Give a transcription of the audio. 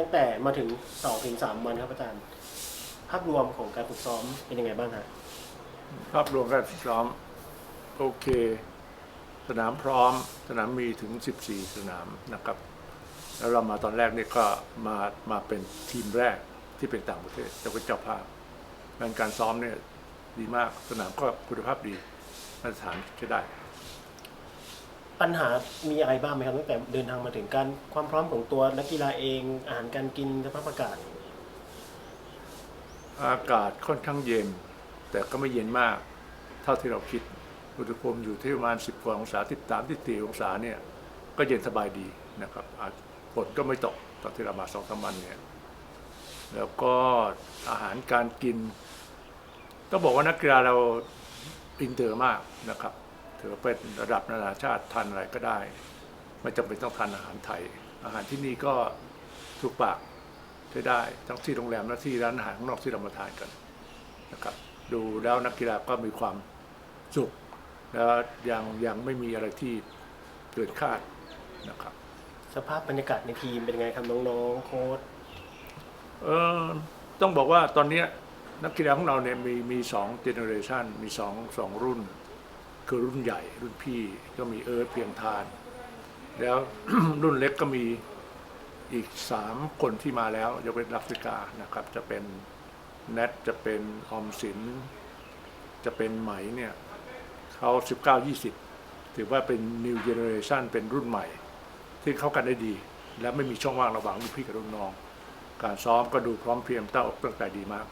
ตั้งแต่มาถึงสองถึงสามวันครับอาจารย์ ภาพรวมของการฝึกซ้อมเป็นยังไงบ้างฮะภาพรวมการฝึกซ้อมโอเค สนามพร้อม สนามมีถึง 14 สนามนะครับ แล้วเรามาตอนแรกนี่ก็มามาเป็นทีมแรกที่เป็นต่างประเทศจะเป็นเจ้าภาพงานการซ้อมเนี่ยดีมากสนามก็คุณภาพดีมาตรฐานใช้ได้ ปัญหามีอะไรบ้างไหมครับตั้งแต่เดินทางมาถึงการความพร้อมของตัวนักกีฬาเองอาหารการกินสภาพอากาศ อากาศค่อนข้างเย็น แต่ก็ไม่เย็นมาก เท่าที่เราคิดอุณหภูมิอยู่ที่ประมาณ 10กว่าองศาที่สามที่สี่องศาเนี่ยก็เย็นสบายดีนะครับฝนก็ไม่ตกตอนที่เรามาสองสามวันเนี่ยแล้วก็อาหารการกินต้องบอกว่านักกีฬาเราอินเตอร์มากนะครับ ถือว่าเป็นระดับนานาชาติทานอะไรก็ได้ ไม่จำเป็นต้องทานอาหารไทย อาหารที่นี่ก็ถูกปากใช้ได้ทั้งที่โรงแรมและที่ร้านอาหารข้างนอกที่เรามาทานกันนะครับ ดูแล้วนักกีฬาก็มีความสุขแล้วยังยังไม่มีอะไรที่เกินคาดนะครับ สภาพบรรยากาศในทีมเป็นยังไงครับน้องๆโค้ชเออต้องบอกว่าตอนเนี้ยนักกีฬาของเราเนี่ยมีมีสองเจเนอเรชันมีสองสองรุ่น คือรุ่นใหญ่ รุ่นพี่ก็มีเอิร์ธเพียงทาน แล้วรุ่นเล็กก็มีอีกสามคนที่มาแล้วยกเว้นแอฟริกานะครับ จะเป็นแนทจะเป็นออมสิน จะเป็นไหมเนี่ยเขาสิบเก้ายี่สิบถือว่าเป็น new generation เป็นรุ่นใหม่ ที่เข้ากันได้ดี และไม่มีช่องว่างระหว่างรุ่นพี่กับรุ่นน้อง การซ้อมก็ดูพร้อมเพรียงตั้งอกตั้งใจดีมาก